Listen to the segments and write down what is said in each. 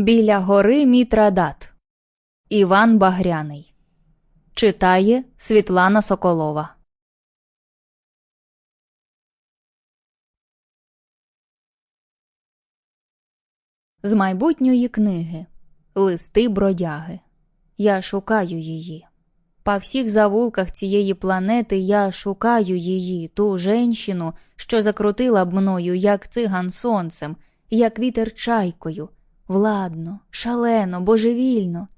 Біля гори Мітрадат. Іван Багряний. Читає Світлана Соколова. З майбутньої книги Листи бродяги. Я шукаю її. По всіх завулках цієї планети я шукаю її, ту женщину, що закрутила б мною, як циган сонцем, як вітер чайкою, владно, шалено, божевільно.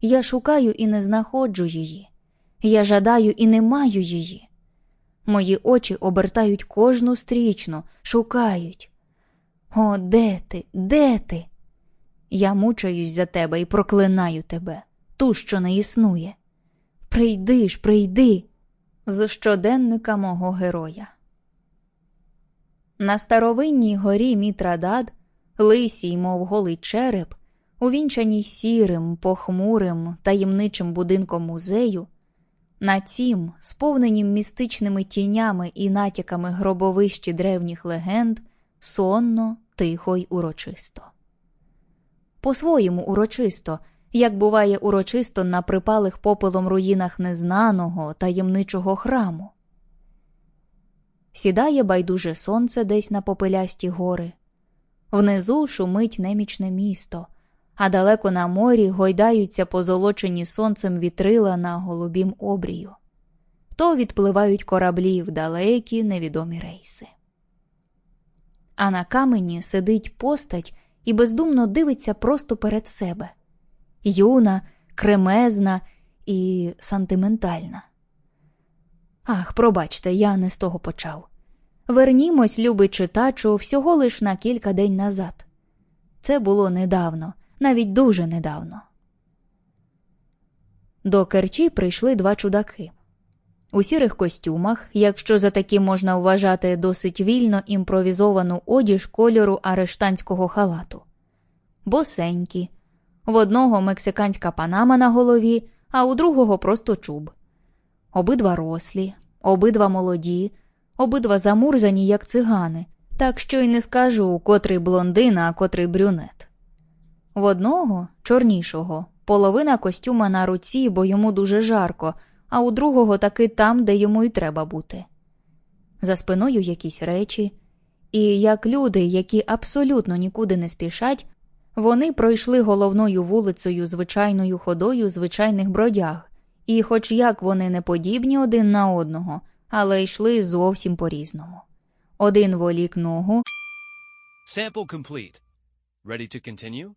Я шукаю і не знаходжу її. Я жадаю і не маю її. Мої очі обертають кожну стрічну, шукають. О, де ти, де ти? Я мучаюсь за тебе і проклинаю тебе, ту, що не існує. Прийди ж, прийди. З щоденника мого героя. На старовинній горі Мітрадад, лисій, мов голий череп, увінчаній сірим, похмурим, таємничим будинком музею, на цім, сповненім містичними тінями і натяками гробовищі древніх легенд, сонно, тихо й урочисто. По-своєму урочисто, як буває урочисто на припалих попелом руїнах незнаного таємничого храму. Сідає байдуже сонце десь на попелясті гори. Внизу шумить немічне місто, а далеко на морі гойдаються позолочені сонцем вітрила на голубім обрію. То відпливають кораблі в далекі невідомі рейси. А на камені сидить постать і бездумно дивиться просто перед себе юна, кремезна і сантиментальна. Ах, пробачте, я не з того почав. Вернімось, любий читачу, всього лиш на кілька день назад. Це було недавно, навіть дуже недавно. До Керчі прийшли два чудаки. У сірих костюмах, якщо за такі можна вважати досить вільно імпровізовану одіж кольору арештанського халату, босенькі, в одного мексиканська панама на голові, а у другого просто чуб. Обидва рослі, обидва молоді, обидва замурзані, як цигани, так що й не скажу, котрий блондин, а котрий брюнет. В одного, чорнішого, половина костюма на руці, бо йому дуже жарко, а у другого таки там, де йому й треба бути. За спиною якісь речі, і як люди, які абсолютно нікуди не спішать, вони пройшли головною вулицею звичайною ходою звичайних бродяг, і, хоч як вони не подібні один на одного, але йшли зовсім по-різному. Один волік ногу, Sample complete. Ready to continue?